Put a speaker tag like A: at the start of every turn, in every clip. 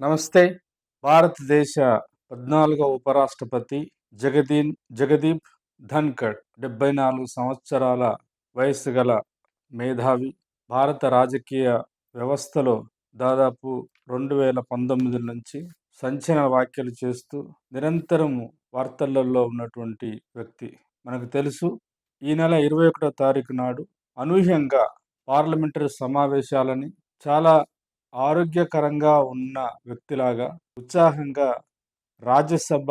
A: నమస్తే. భారతదేశ పద్నాలుగవ ఉపరాష్ట్రపతి జగదీన్ జగదీప్ ధన్కడ్ డెబ్బై నాలుగు సంవత్సరాల వయస్సు గల మేధావి భారత రాజకీయ వ్యవస్థలో దాదాపు రెండు వేల పంతొమ్మిది నుంచి సంచలన వ్యాఖ్యలు చేస్తూ నిరంతరం వార్తలలో ఉన్నటువంటి వ్యక్తి. మనకు తెలుసు ఈ నెల ఇరవై ఒకటో తారీఖు నాడు అనూహ్యంగా పార్లమెంటరీ సమావేశాలని చాలా ఆరోగ్యకరంగా ఉన్న వ్యక్తిలాగా ఉత్సాహంగా రాజ్యసభ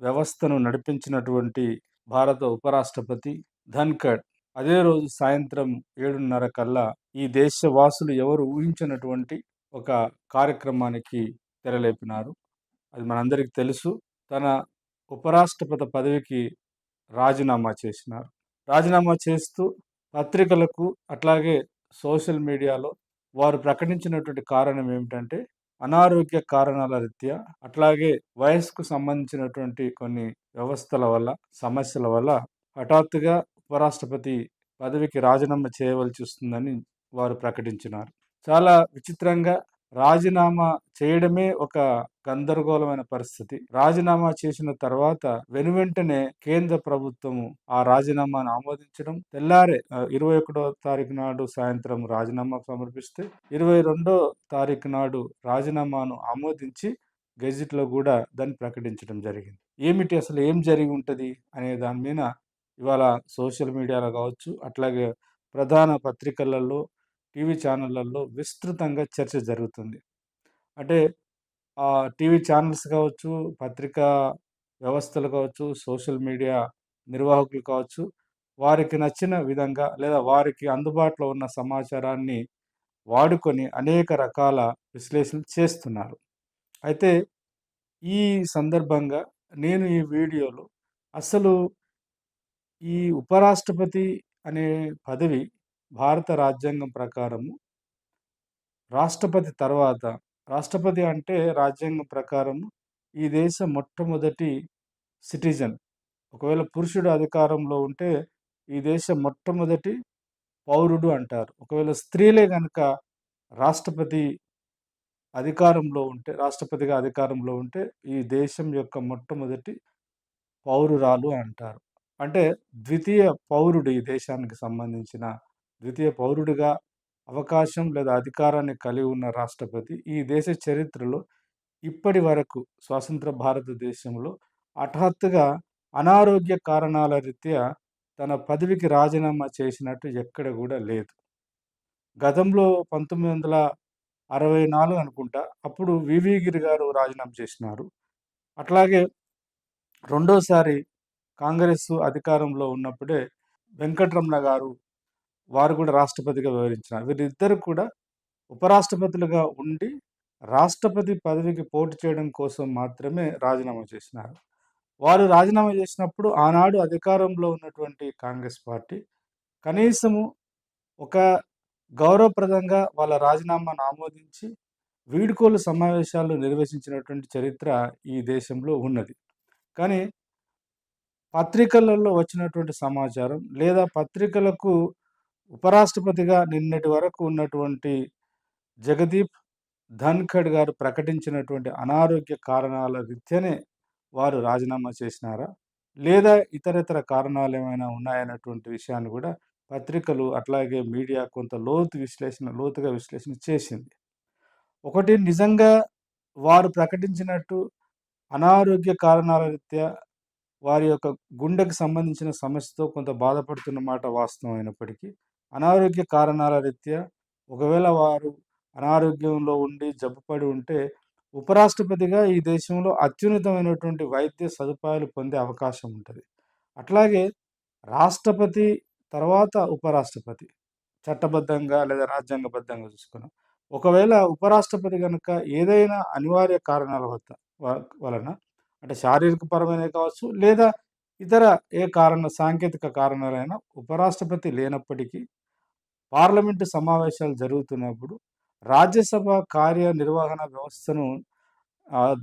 A: వ్యవస్థను నడిపించినటువంటి భారత ఉపరాష్ట్రపతి ధన్కడ్ అదే రోజు సాయంత్రం ఏడున్నర కల్లా ఈ దేశవాసులు ఎవరు ఊహించినటువంటి ఒక కార్యక్రమానికి తెరలేపినారు. అది మనందరికీ తెలుసు. తన ఉపరాష్ట్రపతి పదవికి రాజీనామా చేసినారు. రాజీనామా చేస్తూ పత్రికలకు అట్లాగే సోషల్ మీడియాలో వారు ప్రకటించినటువంటి కారణం ఏమిటంటే అనారోగ్య కారణాల రీత్యా అట్లాగే వయస్సుకు సంబంధించినటువంటి కొన్ని వ్యవస్థల వల్ల సమస్యల వల్ల హఠాత్తుగా ఉపరాష్ట్రపతి పదవికి రాజీనామా చేయవలసి వస్తుందని వారు ప్రకటించినారు. చాలా విచిత్రంగా రాజీనామా చేయడమే ఒక గందరగోళమైన పరిస్థితి. రాజీనామా చేసిన తర్వాత వెనువెంటనే కేంద్ర ప్రభుత్వము ఆ రాజీనామాను ఆమోదించడం తెల్లారే ఇరవై ఒకటో తారీఖు నాడు సాయంత్రం రాజీనామా సమర్పిస్తే ఇరవై రెండో తారీఖు నాడు రాజీనామాను ఆమోదించి గెజిట్లో కూడా దాన్ని ప్రకటించడం జరిగింది. ఏమిటి అసలు ఏం జరిగి ఉంటుంది అనే దాని మీద ఇవాళ సోషల్ మీడియాలో కావచ్చు అట్లాగే ప్రధాన పత్రికలలో టీవీ ఛానళ్ళల్లో విస్తృతంగా చర్చ జరుగుతుంది. అంటే టీవీ ఛానల్స్ కావచ్చు పత్రికా వ్యవస్థలు కావచ్చు సోషల్ మీడియా నిర్వాహకులు కావచ్చు వారికి నచ్చిన విధంగా లేదా వారికి అందుబాటులో ఉన్న సమాచారాన్ని వాడుకొని అనేక రకాల విశ్లేషణలు చేస్తున్నారు. అయితే ఈ సందర్భంగా నేను ఈ వీడియోలో అసలు ఈ ఉపరాష్ట్రపతి అనే పదవి భారత రాజ్యాంగం ప్రకారము రాష్ట్రపతి తర్వాత రాష్ట్రపతి అంటే రాజ్యాంగం ప్రకారము ఈ దేశ మొట్టమొదటి సిటిజన్. ఒకవేళ పురుషుడు అధికారంలో ఉంటే ఈ దేశ మొట్టమొదటి పౌరుడు అంటారు. ఒకవేళ స్త్రీలే కనుక రాష్ట్రపతి అధికారంలో ఉంటే రాష్ట్రపతిగా అధికారంలో ఉంటే ఈ దేశం యొక్క మొట్టమొదటి పౌరురాలు అంటారు. అంటే ద్వితీయ పౌరుడు ఈ దేశానికి సంబంధించిన ద్వితీయ పౌరుడిగా అవకాశం లేదా అధికారాన్ని కలిగి ఉన్న రాష్ట్రపతి ఈ దేశ చరిత్రలో ఇప్పటి వరకు స్వాతంత్ర భారతదేశంలో హఠాత్తుగా అనారోగ్య కారణాల రీత్యా తన పదవికి రాజీనామా చేసినట్టు ఎక్కడ కూడా లేదు. గతంలో పంతొమ్మిది వందల అరవై నాలుగు అనుకుంటా అప్పుడు వివిగిరి గారు రాజీనామా చేసినారు. అట్లాగే రెండోసారి కాంగ్రెస్ అధికారంలో ఉన్నప్పుడే వెంకటరమణ గారు వారు కూడా రాష్ట్రపతిగా వివరించినారు వీరిద్దరు కూడా ఉపరాష్ట్రపతులుగా ఉండి రాష్ట్రపతి పదవికి పోటీ చేయడం కోసం మాత్రమే రాజీనామా చేసినారు. వారు రాజీనామా చేసినప్పుడు ఆనాడు అధికారంలో ఉన్నటువంటి కాంగ్రెస్ పార్టీ కనీసము ఒక గౌరవప్రదంగా వాళ్ళ రాజీనామాను ఆమోదించి వీడుకోలు సమావేశాలు నిర్వహించినటువంటి చరిత్ర ఈ దేశంలో ఉన్నది. కానీ పత్రికలలో వచ్చినటువంటి సమాచారం లేదా పత్రికలకు ఉపరాష్ట్రపతిగా నిన్నటి వరకు ఉన్నటువంటి జగదీప్ ధన్ఖడ్ గారు ప్రకటించినటువంటి అనారోగ్య కారణాల రీత్యానే వారు రాజీనామా చేసినారా? లేదా ఇతరితర కారణాలు ఏమైనా ఉన్నాయన్నటువంటి విషయాన్ని కూడా పత్రికలు అట్లాగే మీడియా కొంత లోతు విశ్లేషణ లోతుగా విశ్లేషణ చేసింది. ఒకటి నిజంగా వారు ప్రకటించినట్టు అనారోగ్య కారణాల రీత్యా వారి యొక్క గుండెకు సంబంధించిన సమస్యతో కొంత బాధపడుతున్న మాట వాస్తవం అయినప్పటికీ అనారోగ్య కారణాల రీత్యా ఒకవేళ వారు అనారోగ్యంలో ఉండి జబ్బుపడి ఉంటే ఉపరాష్ట్రపతిగా ఈ దేశంలో అత్యున్నతమైనటువంటి వైద్య సదుపాయాలు పొందే అవకాశం ఉంటుంది. అట్లాగే రాష్ట్రపతి తర్వాత ఉపరాష్ట్రపతి చట్టబద్ధంగా లేదా రాజ్యాంగబద్ధంగా చూసుకున్నాం. ఒకవేళ ఉపరాష్ట్రపతి కనుక ఏదైనా అనివార్య కారణాల వద్ద వలన అంటే శారీరక పరమైన కావచ్చు లేదా ఇతర ఏ కారణ సాంకేతిక కారణాలైనా ఉపరాష్ట్రపతి లేనప్పటికీ పార్లమెంటు సమావేశాలు జరుగుతున్నప్పుడు రాజ్యసభ కార్యనిర్వహణ వ్యవస్థను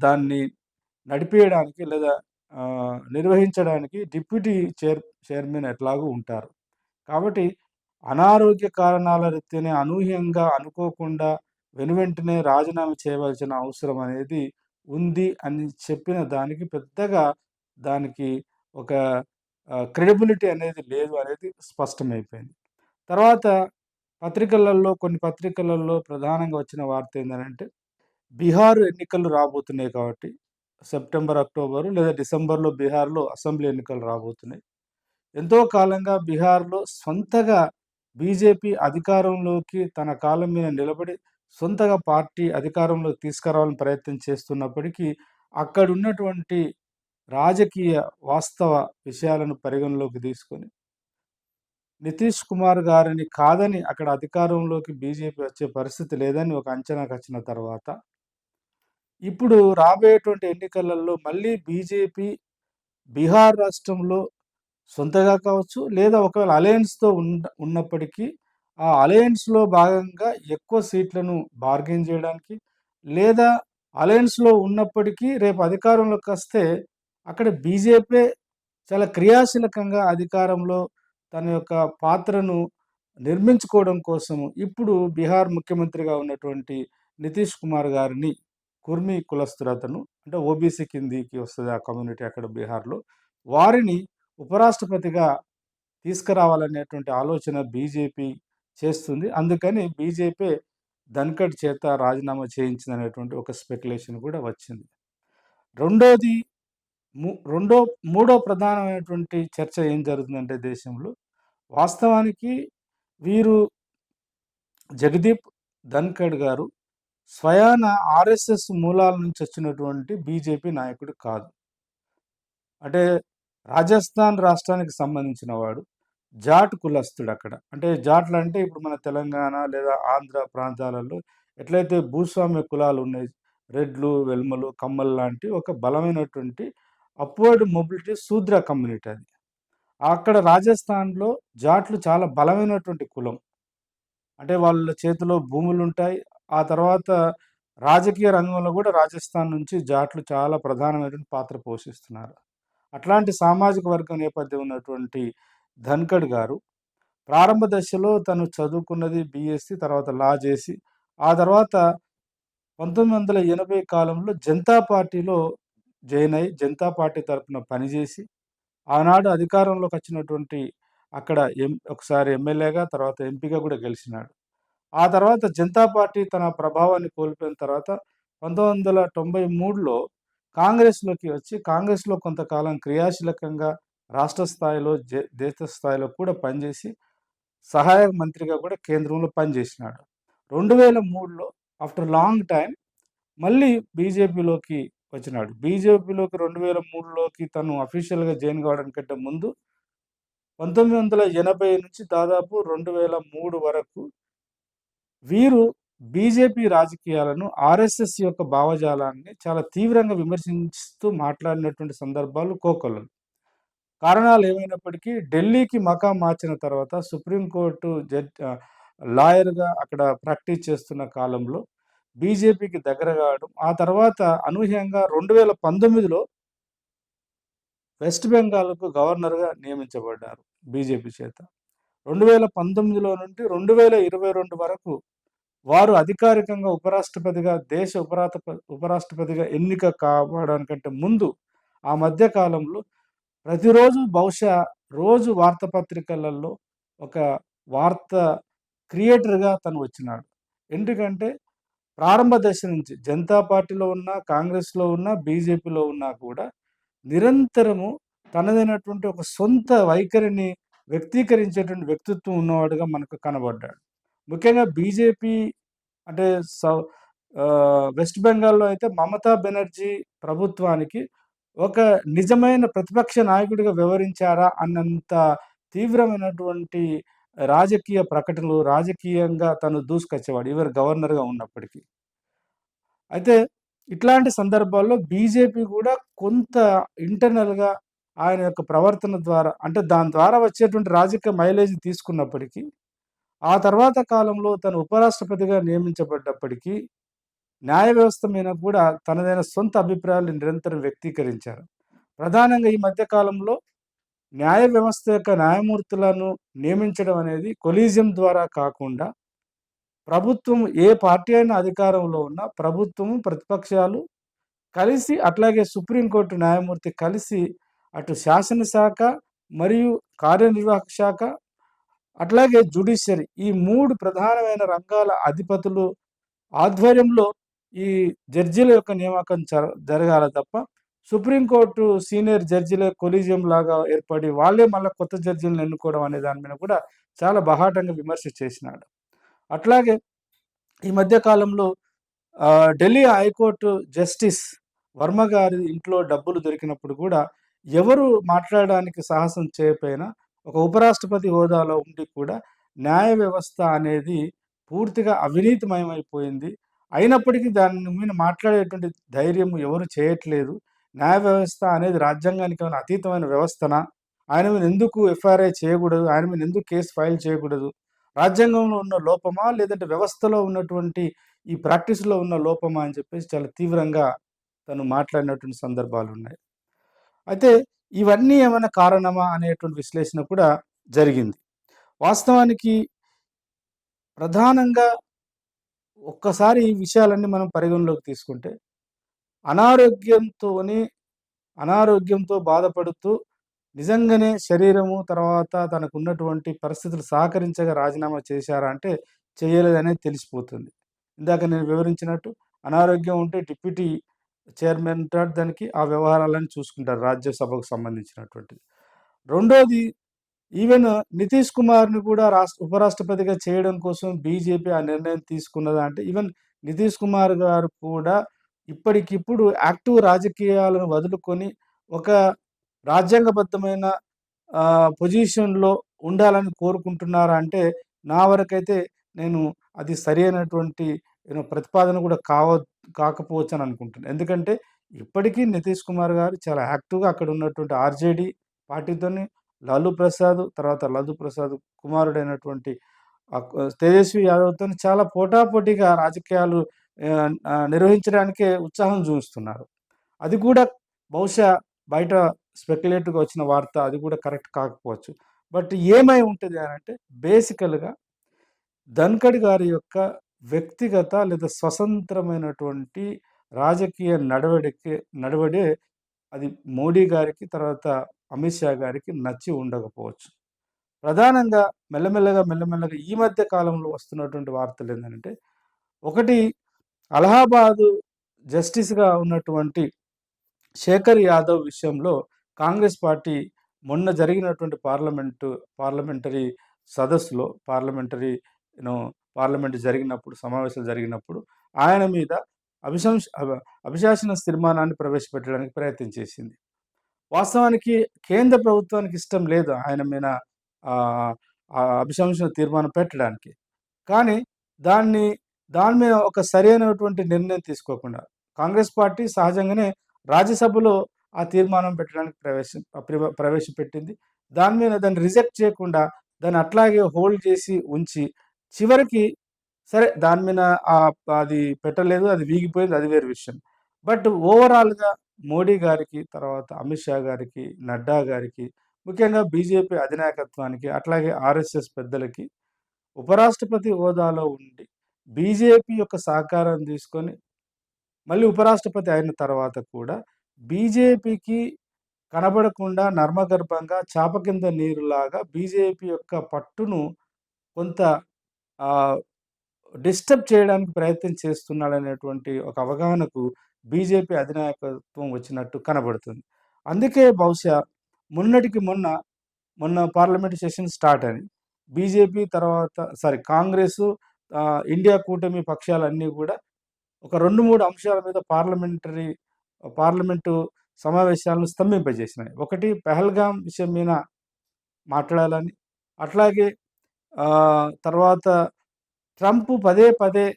A: దాన్ని నడిపేయడానికి లేదా నిర్వహించడానికి డిప్యూటీ చైర్ చైర్మన్ ఎట్లాగూ ఉంటారు. కాబట్టి అనారోగ్య కారణాల రీత్యానే అనూహ్యంగా అనుకోకుండా వెనువెంటనే రాజీనామా చేయవలసిన అవసరం అనేది ఉంది అని చెప్పిన దానికి పెద్దగా దానికి ఒక క్రెడిబిలిటీ అనేది లేదు అనేది స్పష్టమైపోయింది. తర్వాత పత్రికలలో కొన్ని పత్రికలలో ప్రధానంగా వచ్చిన వార్త ఏంటంటే బీహార్ ఎన్నికలు రాబోతున్నాయి కాబట్టి సెప్టెంబర్ అక్టోబరు లేదా డిసెంబర్లో బీహార్లో అసెంబ్లీ ఎన్నికలు రాబోతున్నాయి. ఎంతో కాలంగా బీహార్లో సొంతగా బీజేపీ అధికారంలోకి తన కాలం మీద నిలబడి సొంతగా పార్టీ అధికారంలోకి తీసుకురావాలని ప్రయత్నం చేస్తున్నప్పటికీ అక్కడ ఉన్నటువంటి రాజకీయ వాస్తవ విషయాలను పరిగణలోకి తీసుకొని నితీష్ కుమార్ గారిని కాదని అక్కడ అధికారంలోకి బీజేపీ వచ్చే పరిస్థితి లేదని ఒక అంచనాకు వచ్చిన తర్వాత ఇప్పుడు రాబోయేటువంటి ఎన్నికలలో మళ్ళీ బీజేపీ బీహార్ రాష్ట్రంలో సొంతగా కావచ్చు లేదా ఒకవేళ అలయన్స్తో ఉన్న ఉన్నప్పటికీ ఆ అలయన్స్లో భాగంగా ఎక్కువ సీట్లను బార్గెన్ చేయడానికి లేదా అలయన్స్లో ఉన్నప్పటికీ రేపు అధికారంలోకి వస్తే అక్కడ బీజేపీ చాలా క్రియాశీలకంగా అధికారంలో తన యొక్క పాత్రను నిర్మించుకోవడం కోసము ఇప్పుడు బీహార్ ముఖ్యమంత్రిగా ఉన్నటువంటి నితీష్ కుమార్ గారిని కుర్మి కులస్తురతను అంటే ఓబీసీ కిందికి వస్తుంది ఆ కమ్యూనిటీ అక్కడ బీహార్లో వారిని ఉపరాష్ట్రపతిగా తీసుకురావాలనేటువంటి ఆలోచన బీజేపీ చేస్తుంది. అందుకని బీజేపీ ధన్కడ్ చేత రాజీనామా చేయించిందనేటువంటి ఒక స్పెక్యులేషన్ కూడా వచ్చింది. రెండోది రెండో మూడో ప్రధానమైనటువంటి చర్చ ఏం జరుగుతుందంటే దేశంలో వాస్తవానికి వీరు జగదీప్ ధన్కడ్ గారు స్వయాన ఆర్ఎస్ఎస్ మూలాల నుంచి వచ్చినటువంటి బీజేపీ నాయకుడు కాదు. అంటే రాజస్థాన్ రాష్ట్రానికి సంబంధించిన వాడు జాట్ కులస్తుడు అక్కడ. అంటే జాట్లు అంటే ఇప్పుడు మన తెలంగాణ లేదా ఆంధ్ర ప్రాంతాలలో ఎట్లయితే భూస్వామ్య కులాలు ఉన్నాయి రెడ్లు వెల్మలు కమ్మలు లాంటి ఒక బలమైనటువంటి అప్వర్డ్ మొబిలిటీ శూద్ర కమ్యూనిటీ అది. అక్కడ రాజస్థాన్లో జాట్లు చాలా బలమైనటువంటి కులం. అంటే వాళ్ళ చేతిలో భూములు ఉంటాయి. ఆ తర్వాత రాజకీయ రంగంలో కూడా రాజస్థాన్ నుంచి జాట్లు చాలా ప్రధానమైనటువంటి పాత్ర పోషిస్తున్నారు. అట్లాంటి సామాజిక వర్గం నేపథ్యం ఉన్నటువంటి ధన్కడ్ గారు ప్రారంభ దశలో తను చదువుకున్నది బీఎస్సీ తర్వాత లా చేసి ఆ తర్వాత పంతొమ్మిది వందల ఎనభై కాలంలో జనతా పార్టీలో జాయిన్ అయ్యి జనతా పార్టీ తరఫున పనిచేసి ఆనాడు అధికారంలోకి వచ్చినటువంటి అక్కడ ఎం ఒకసారి ఎమ్మెల్యేగా తర్వాత ఎంపీగా కూడా గెలిచినాడు. ఆ తర్వాత జనతా పార్టీ తన ప్రభావాన్ని కోల్పోయిన తర్వాత పంతొమ్మిది వందల తొంభై మూడులో కాంగ్రెస్లోకి వచ్చి కాంగ్రెస్లో కొంతకాలం క్రియాశీలకంగా రాష్ట్ర స్థాయిలో దేశ స్థాయిలో కూడా పనిచేసి సహాయక మంత్రిగా కూడా కేంద్రంలో పనిచేసినాడు రెండు వేల మూడులో ఆఫ్టర్ లాంగ్ టైం మళ్ళీ బీజేపీలోకి వచ్చినాడు. బీజేపీలోకి రెండు వేల మూడులోకి తను అఫీషియల్గా జాయిన్ కావడానికంటే ముందు పంతొమ్మిది వందల ఎనభై నుంచి దాదాపు రెండు వేల మూడు వరకు వీరు బీజేపీ రాజకీయాలను ఆర్ఎస్ఎస్ యొక్క భావజాలాన్ని చాలా తీవ్రంగా విమర్శిస్తూ మాట్లాడినటువంటి సందర్భాలు కోకొల్లలు కారణాలు ఏమైనప్పటికీ ఢిల్లీకి మకాం మార్చిన తర్వాత సుప్రీంకోర్టు జడ్ లాయర్గా అక్కడ ప్రాక్టీస్ చేస్తున్న కాలంలో బీజేపీకి దగ్గర కావడం. ఆ తర్వాత అనూహ్యంగా రెండు వేల పంతొమ్మిదిలో వెస్ట్ బెంగాల్కు గవర్నర్గా నియమించబడ్డారు బీజేపీ చేత. రెండు వేల పంతొమ్మిదిలో నుండి రెండు వేల ఇరవై రెండు వరకు వారు అధికారికంగా ఉపరాష్ట్రపతిగా దేశ ఉపరాత ఉపరాష్ట్రపతిగా ఎన్నిక కావడానికంటే ముందు ఆ మధ్య కాలంలో ప్రతిరోజు బహుశా రోజు వార్తాపత్రికలలో ఒక వార్త క్రియేటర్గా తను వచ్చినాడు. ఎందుకంటే ప్రారంభ దశ నుంచి జనతా పార్టీలో ఉన్న కాంగ్రెస్లో ఉన్న బీజేపీలో ఉన్నా కూడా నిరంతరము తనదైనటువంటి ఒక సొంత వైఖరిని వ్యక్తీకరించేటువంటి వ్యక్తిత్వం ఉన్నవాడుగా మనకు కనబడ్డాడు. ముఖ్యంగా బీజేపీ అంటే సౌ వెస్ట్ బెంగాల్లో అయితే మమతా బెనర్జీ ప్రభుత్వానికి ఒక నిజమైన ప్రతిపక్ష నాయకుడిగా వివరించారా అన్నంత తీవ్రమైనటువంటి రాజకీయ ప్రకటనలు రాజకీయంగా తను దూసుకొచ్చేవాడు ఎవరు గవర్నర్గా ఉన్నప్పటికీ. అయితే ఇట్లాంటి సందర్భాల్లో బీజేపీ కూడా కొంత ఇంటర్నల్గా ఆయన యొక్క ప్రవర్తన ద్వారా అంటే దాని ద్వారా వచ్చేటువంటి రాజకీయ మైలేజ్ తీసుకున్నప్పటికీ ఆ తర్వాత కాలంలో తను ఉపరాష్ట్రపతిగా నియమించబడ్డప్పటికీ న్యాయ వ్యవస్థ మీద కూడా తనదైన సొంత అభిప్రాయాలు నిరంతరం వ్యక్తీకరించారు. ప్రధానంగా ఈ మధ్య కాలంలో న్యాయ వ్యవస్థ యొక్క న్యాయమూర్తులను నియమించడం అనేది కొలీజియం ద్వారా కాకుండా ప్రభుత్వం ఏ పార్టీ అయినా అధికారంలో ఉన్న ప్రభుత్వము ప్రతిపక్షాలు కలిసి అట్లాగే సుప్రీంకోర్టు న్యాయమూర్తి కలిసి అటు శాసనశాఖ మరియు కార్యనిర్వాహక శాఖ అట్లాగే జ్యుడిషియరీ ఈ మూడు ప్రధానమైన రంగాల అధిపతులు ఆధ్వర్యంలో ఈ జడ్జీల యొక్క నియామకం జరగాల తప్ప సుప్రీంకోర్టు సీనియర్ జడ్జిల కొలీజియం లాగా ఏర్పడి వాళ్ళే మళ్ళీ కొత్త జడ్జిలను ఎన్నుకోవడం అనే దాని మీద కూడా చాలా బహాటంగా విమర్శ చేసినాడు. అట్లాగే ఈ మధ్య కాలంలో ఢిల్లీ హైకోర్టు జస్టిస్ వర్మ గారి ఇంట్లో డబ్బులు దొరికినప్పుడు కూడా ఎవరు మాట్లాడడానికి సాహసం చేయకపోయినా ఒక ఉపరాష్ట్రపతి హోదాలో ఉండి కూడా న్యాయ వ్యవస్థ అనేది పూర్తిగా అవినీతిమయమైపోయింది. అయినప్పటికీ దాని మీద మాట్లాడేటువంటి ధైర్యం ఎవరు చేయట్లేదు. న్యాయ వ్యవస్థ అనేది రాజ్యాంగానికి ఏమైనా అతీతమైన వ్యవస్థన? ఆయన మీద ఎందుకు ఎఫ్ఐఆర్ఐ చేయకూడదు? ఆయన మీద ఎందుకు కేసు ఫైల్ చేయకూడదు? రాజ్యాంగంలో ఉన్న లోపమా? లేదంటే వ్యవస్థలో ఉన్నటువంటి ఈ ప్రాక్టీస్లో ఉన్న లోపమా? అని చెప్పేసి చాలా తీవ్రంగా తను మాట్లాడినటువంటి సందర్భాలు ఉన్నాయి. అయితే ఇవన్నీ ఏమైనా కారణమా? అనేటువంటి విశ్లేషణ కూడా జరిగింది. వాస్తవానికి ప్రధానంగా ఒక్కసారి ఈ విషయాలన్నీ మనం పరిగణలోకి తీసుకుంటే అనారోగ్యంతోని అనారోగ్యంతో బాధపడుతూ నిజంగానే శరీరము తర్వాత తనకున్నటువంటి పరిస్థితులు సహకరించగా రాజీనామా చేశారా అంటే చేయలేదనేది తెలిసిపోతుంది. ఇందాక నేను వివరించినట్టు అనారోగ్యం ఉంటే డిప్యూటీ చైర్మన్ దానికి ఆ వ్యవహారాలను చూసుకుంటారు రాజ్యసభకు సంబంధించినటువంటిది. రెండోది ఈవెన్ నితీష్ కుమార్ని కూడా రాష్ట్ర ఉపరాష్ట్రపతిగా చేయడం కోసం బీజేపీ ఆ నిర్ణయం తీసుకున్నదా అంటే ఈవెన్ నితీష్ కుమార్ గారు కూడా ఇప్పటికిప్పుడు యాక్టివ్ రాజకీయాలను వదులుకొని ఒక రాజ్యాంగబద్ధమైన పొజిషన్లో ఉండాలని కోరుకుంటున్నారా అంటే నా వరకైతే నేను అది సరి అయినటువంటి ప్రతిపాదన కూడా కావ కాకపోవచ్చు అని అనుకుంటున్నాను ఎందుకంటే ఇప్పటికీ నితీష్ కుమార్ గారు చాలా యాక్టివ్గా అక్కడ ఉన్నటువంటి ఆర్జేడీ పార్టీతోని లాలూ ప్రసాద్ తర్వాత లాలూ ప్రసాద్ కుమారుడైనటువంటి తేజస్వి యాదవ్తో చాలా పోటాపోటీగా రాజకీయాలు నిర్వహించడానికే ఉత్సాహం చూపిస్తున్నారు. అది కూడా బహుశా బయట స్పెక్యులేటివ్గా వచ్చిన వార్త అది కూడా కరెక్ట్ కాకపోవచ్చు. బట్ ఏమై ఉంటుంది అని అంటే బేసికల్గా ధన్కడ్ గారి యొక్క వ్యక్తిగత లేదా స్వతంత్రమైనటువంటి రాజకీయ నడవడికి నడవడే అది మోడీ గారికి తర్వాత అమిత్ షా గారికి నచ్చి ఉండకపోవచ్చు. ప్రధానంగా మెల్లమెల్లగా మెల్లమెల్లగా ఈ మధ్య కాలంలో వస్తున్నటువంటి వార్తలు ఏంటంటే ఒకటి అలహాబాదు జస్టిస్గా ఉన్నటువంటి శేఖర్ యాదవ్ విషయంలో కాంగ్రెస్ పార్టీ మొన్న జరిగినటువంటి పార్లమెంటు పార్లమెంటరీ సదస్సులో పార్లమెంటరీ యూనో పార్లమెంట్ జరిగినప్పుడు సమావేశాలు జరిగినప్పుడు ఆయన మీద అభిశంస అభిశాసన తీర్మానాన్ని ప్రవేశపెట్టడానికి ప్రయత్నం చేసింది. వాస్తవానికి కేంద్ర ప్రభుత్వానికి ఇష్టం లేదు ఆయన మీద అభిశంసన తీర్మానం పెట్టడానికి. కానీ దాన్ని దాని మీద ఒక సరైనటువంటి నిర్ణయం తీసుకోకుండా కాంగ్రెస్ పార్టీ సహజంగానే రాజ్యసభలో ఆ తీర్మానం పెట్టడానికి ప్రవేశ ప్రవేశపెట్టింది. దాని మీద దాన్ని రిజెక్ట్ చేయకుండా దాన్ని అట్లాగే హోల్డ్ చేసి ఉంచి చివరికి సరే దాని మీద అది పెట్టలేదు అది వీగిపోయింది అది వేరే విషయం. బట్ ఓవరాల్గా మోడీ గారికి తర్వాత అమిత్ షా గారికి నడ్డా గారికి ముఖ్యంగా బీజేపీ అధినాయకత్వానికి అట్లాగే ఆర్ఎస్ఎస్ పెద్దలకి ఉపరాష్ట్రపతి హోదాలో ఉండి బీజేపీ యొక్క సహకారం తీసుకొని మళ్ళీ ఉపరాష్ట్రపతి అయిన తర్వాత కూడా బీజేపీకి కనబడకుండా నర్మగర్భంగా చాప కింద నీరులాగా బీజేపీ యొక్క పట్టును కొంత డిస్టర్బ్ చేయడానికి ప్రయత్నం చేస్తున్నాడనేటువంటి ఒక అవగాహనకు బీజేపీ అధినాయకత్వం వచ్చినట్టు కనబడుతుంది. అందుకే బహుశా మొన్నటికి మొన్న మొన్న పార్లమెంట్ సెషన్ స్టార్ట్ అని బీజేపీ తర్వాత సారీ కాంగ్రెస్ ఇండియా కూటమి పక్షాలన్నీ కూడా ఒక రెండు మూడు అంశాల మీద పార్లమెంటరీ పార్లమెంటు సమావేశాలను స్తంభింపజేసినాయి. ఒకటి పెహల్గాం విషయం మీద మాట్లాడాలని అట్లాగే తర్వాత ట్రంప్ పదే పదే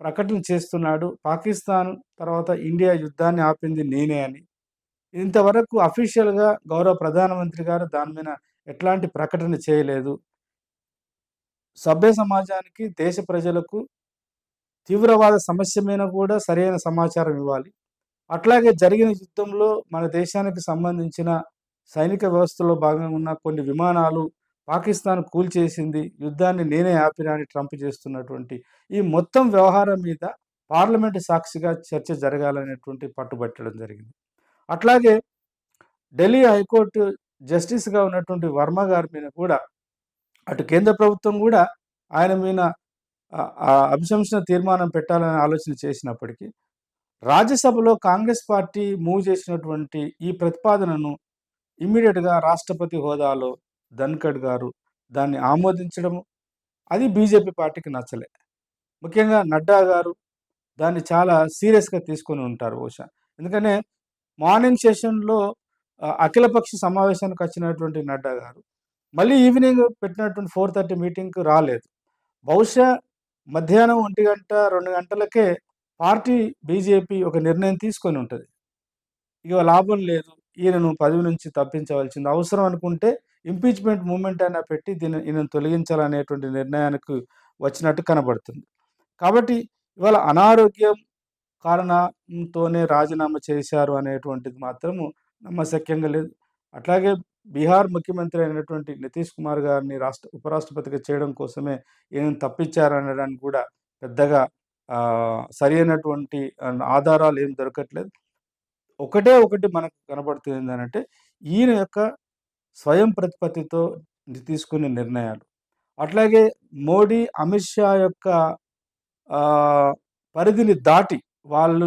A: ప్రకటన చేస్తున్నాడు. పాకిస్తాన్ తర్వాత ఇండియా యుద్ధాన్ని ఆపింది నేనే అని. ఇంతవరకు అఫీషియల్గా గౌరవ ప్రధానమంత్రి గారు దాని మీద ఎట్లాంటి ప్రకటన చేయలేదు. సభ్య సమాజానికి దేశ ప్రజలకు తీవ్రవాద సమస్య మీద కూడా సరైన సమాచారం ఇవ్వాలి. అట్లాగే జరిగిన యుద్ధంలో మన దేశానికి సంబంధించిన సైనిక వ్యవస్థలో భాగంగా ఉన్న కొన్ని విమానాలు పాకిస్తాన్ కూల్చేసింది. యుద్ధాన్ని నేనే ఆపినా అని ట్రంప్ చేస్తున్నటువంటి ఈ మొత్తం వ్యవహారం మీద పార్లమెంటు సాక్షిగా చర్చ జరగాలనేటువంటి పట్టుబట్టడం జరిగింది. అట్లాగే ఢిల్లీ హైకోర్టు జస్టిస్గా ఉన్నటువంటి వర్మ గారి మీద కూడా అటు కేంద్ర ప్రభుత్వం కూడా ఆయన మీద అభిశంసన తీర్మానం పెట్టాలని ఆలోచన చేసినప్పటికీ రాజ్యసభలో కాంగ్రెస్ పార్టీ మూవ్ చేసినటువంటి ఈ ప్రతిపాదనను ఇమ్మీడియట్గా రాష్ట్రపతి హోదాలో ధన్ఖడ్ గారు దాన్ని ఆమోదించడము అది బీజేపీ పార్టీకి నచ్చలే. ముఖ్యంగా నడ్డా గారు దాన్ని చాలా సీరియస్గా తీసుకొని ఉంటారు బహుశా. ఎందుకనే మార్నింగ్ సెషన్లో అఖిలపక్ష సమావేశానికి వచ్చినటువంటి నడ్డా గారు మళ్ళీ ఈవినింగ్ పెట్టినటువంటి ఫోర్ థర్టీ మీటింగ్కి రాలేదు. బహుశా మధ్యాహ్నం ఒంటి గంట రెండు గంటలకే పార్టీ బీజేపీ ఒక నిర్ణయం తీసుకొని ఉంటుంది. ఇక లాభం లేదు ఈయనను పదవి నుంచి తప్పించవలసింది అవసరం అనుకుంటే ఇంపీచ్మెంట్ మూమెంట్ అయినా పెట్టి దీన్ని ఈయనను తొలగించాలనేటువంటి నిర్ణయానికి వచ్చినట్టు కనబడుతుంది. కాబట్టి ఇవాళ అనారోగ్యం కారణంతోనే రాజీనామా చేశారు అనేటువంటిది మాత్రము నమ్మశక్యంగా లేదు. అట్లాగే బీహార్ ముఖ్యమంత్రి అయినటువంటి నితీష్ కుమార్ గారిని రాష్ట్ర ఉపరాష్ట్రపతిగా చేయడం కోసమే ఏం తప్పించారనడానికి కూడా పెద్దగా సరి అయినటువంటి ఆధారాలు ఏం దొరకట్లేదు. ఒకటే ఒకటి మనకు కనబడుతుంది ఏంటంటే ఈయన యొక్క స్వయం ప్రతిపత్తితో తీసుకునే నిర్ణయాలు. అట్లాగే మోడీ అమిత్ షా యొక్క పరిధిని దాటి వాళ్ళు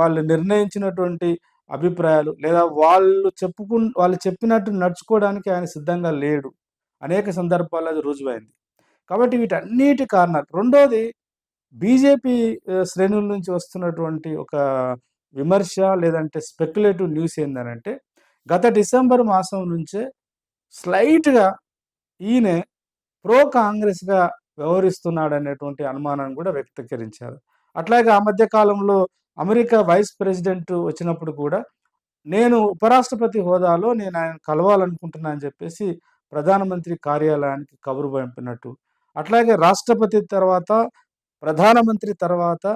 A: వాళ్ళు నిర్ణయించినటువంటి అభిప్రాయాలు లేదా వాళ్ళు చెప్పుకు వాళ్ళు చెప్పినట్టు నడుచుకోవడానికి ఆయన సిద్ధంగా లేడు. అనేక సందర్భాల్లో అది రుజువైంది. కాబట్టి వీటన్నిటి కారణాలు రెండోది బీజేపీ శ్రేణుల నుంచి వస్తున్నటువంటి ఒక విమర్శ లేదంటే స్పెక్యులేటివ్ న్యూస్ ఏంటంటే గత డిసెంబర్ మాసం నుంచే స్లైట్గా ఈయన ప్రో కాంగ్రెస్గా వ్యవహరిస్తున్నాడు అనేటువంటి అనుమానాన్ని కూడా వ్యక్తీకరించారు. అట్లాగే ఆ మధ్య కాలంలో అమెరికా వైస్ ప్రెసిడెంట్ వచ్చినప్పుడు కూడా నేను ఉపరాష్ట్రపతి హోదాలో నేను ఆయన కలవాలనుకుంటున్నా అని చెప్పేసి ప్రధానమంత్రి కార్యాలయానికి కబురు పంపినట్టు. అట్లాగే రాష్ట్రపతి తర్వాత ప్రధానమంత్రి తర్వాత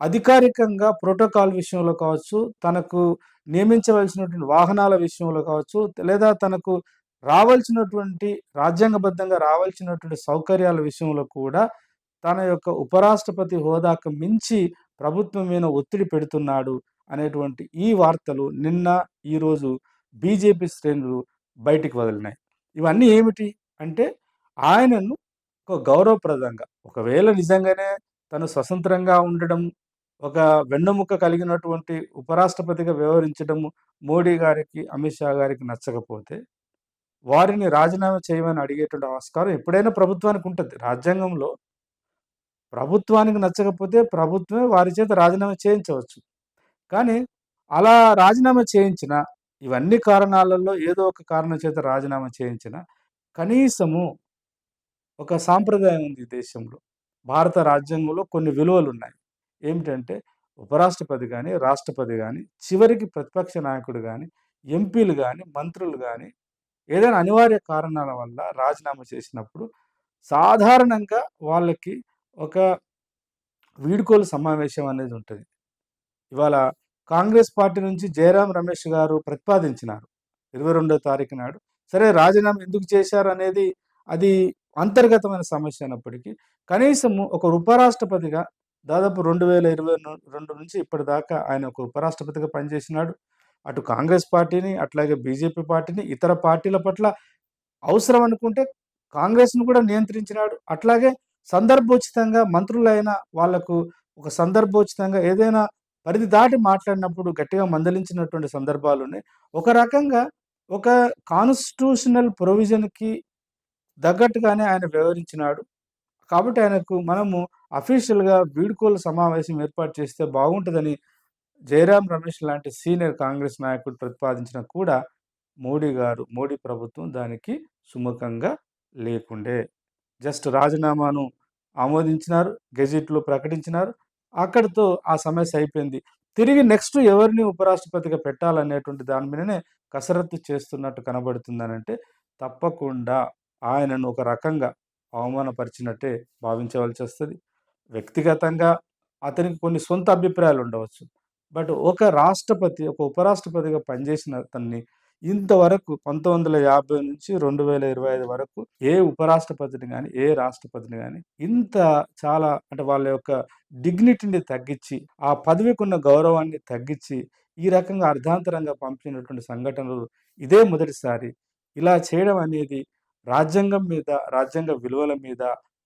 A: అధికారికంగా ప్రోటోకాల్ విషయంలో కావచ్చు తనకు నియమించవలసినటువంటి వాహనాల విషయంలో కావచ్చు లేదా తనకు రావాల్సినటువంటి రాజ్యాంగబద్ధంగా రావాల్సినటువంటి సౌకర్యాల విషయంలో కూడా తన యొక్క ఉపరాష్ట్రపతి హోదాకు మించి ప్రభుత్వం మీద ఒత్తిడి పెడుతున్నాడు అనేటువంటి ఈ వార్తలు నిన్న ఈరోజు బీజేపీ శ్రేణులు బయటికి వదిలినాయి. ఇవన్నీ ఏమిటి అంటే ఆయనను ఒక గౌరవప్రదంగా ఒకవేళ నిజంగానే తను స్వతంత్రంగా ఉండడం ఒక వెన్నుముక్క కలిగినటువంటి ఉపరాష్ట్రపతిగా వ్యవహరించడం మోడీ గారికి అమిత్ షా గారికి నచ్చకపోతే వారిని రాజీనామా చేయమని అడిగేటువంటి ఆస్కారం ఎప్పుడైనా ప్రభుత్వానికి ఉంటుంది. రాజ్యాంగంలో ప్రభుత్వానికి నచ్చకపోతే ప్రభుత్వమే వారి చేత రాజీనామా చేయించవచ్చు. కానీ అలా రాజీనామా చేయించిన ఇవన్నీ కారణాలలో ఏదో ఒక కారణం చేత రాజీనామా చేయించిన కనీసము ఒక సాంప్రదాయం ఉంది దేశంలో. భారత రాజ్యాంగంలో కొన్ని విలువలు ఉన్నాయి ఏమిటంటే ఉపరాష్ట్రపతి కానీ రాష్ట్రపతి కానీ చివరికి ప్రతిపక్ష నాయకుడు కానీ ఎంపీలు కానీ మంత్రులు కానీ ఏదైనా అనివార్య కారణాల వల్ల రాజీనామా చేసినప్పుడు సాధారణంగా వాళ్ళకి ఒక వీడుకోలు సమావేశం అనేది ఉంటుంది. ఇవాళ కాంగ్రెస్ పార్టీ నుంచి జయరాం రమేష్ గారు ప్రతిపాదించినారు ఇరవై రెండో తారీఖు నాడు. సరే రాజీనామా ఎందుకు చేశారు అనేది అది అంతర్గతమైన సమస్య అయినప్పటికీ కనీసము ఒక ఉపరాష్ట్రపతిగా దాదాపు రెండు వేల ఇరవై రెండు నుంచి ఇప్పటిదాకా ఆయన ఒక ఉపరాష్ట్రపతిగా పనిచేసినాడు. అటు కాంగ్రెస్ పార్టీని అట్లాగే బీజేపీ పార్టీని ఇతర పార్టీల పట్ల అవసరం అనుకుంటే కాంగ్రెస్ను కూడా నియంత్రించినాడు. అట్లాగే సందర్భోచితంగా మంత్రులైన వాళ్ళకు ఒక సందర్భోచితంగా ఏదైనా పరిధి దాటి మాట్లాడినప్పుడు గట్టిగా మందలించినటువంటి సందర్భాలు ఉన్నాయి. ఒక రకంగా ఒక కాన్స్టిట్యూషనల్ ప్రొవిజన్కి తగ్గట్టుగానే ఆయన వ్యవహరించినాడు. కాబట్టి ఆయనకు మనము అఫీషియల్గా వీడుకోలు సమావేశం ఏర్పాటు చేస్తే బాగుంటుందని జయరాం రమేష్ లాంటి సీనియర్ కాంగ్రెస్ నాయకుడు ప్రతిపాదించిన కూడా మోడీ గారు మోడీ ప్రభుత్వం దానికి సుముఖంగా లేకుండే జస్ట్ రాజీనామాను ఆమోదించినారు గెజిట్లో ప్రకటించినారు. అక్కడితో ఆ సమస్య అయిపోయింది. తిరిగి నెక్స్ట్ ఎవరిని ఉపరాష్ట్రపతిగా పెట్టాలనేటువంటి దాని మీదనే కసరత్తు చేస్తున్నట్టు కనబడుతుందనంటే తప్పకుండా ఆయనను ఒక రకంగా అవమానపరిచినట్టే భావించవలసి వస్తుంది. వ్యక్తిగతంగా అతనికి కొన్ని సొంత అభిప్రాయాలు ఉండవచ్చు. బట్ ఒక రాష్ట్రపతి ఒక ఉపరాష్ట్రపతిగా పనిచేసిన అతన్ని ఇంతవరకు 1950 నుంచి 2025 వరకు ఏ ఉపరాష్ట్రపతిని కానీ ఏ రాష్ట్రపతిని కానీ ఇంత చాలా అంటే వాళ్ళ యొక్క డిగ్నిటీని తగ్గించి, ఆ పదవికున్న గౌరవాన్ని తగ్గించి, ఈ రకంగా అర్ధాంతరంగా పంపినటువంటి సంఘటనలు ఇదే మొదటిసారి. ఇలా చేయడం అనేది రాజ్యాంగం మీద, రాజ్యాంగ విలువల మీద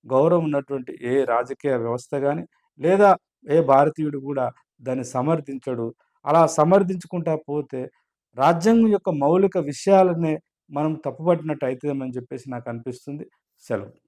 A: గౌరవం ఉన్నటువంటి ఏ రాజకీయ వ్యవస్థ కానీ లేదా ఏ భారతీయుడు కూడా దాన్ని సమర్థించడు. అలా సమర్థించుకుంటా పోతే రాజ్యాంగం యొక్క మౌలిక విషయాలనే మనం తప్పుపట్టినట్టు అవుతుందేమని చెప్పేసి నాకు అనిపిస్తుంది సెలవు.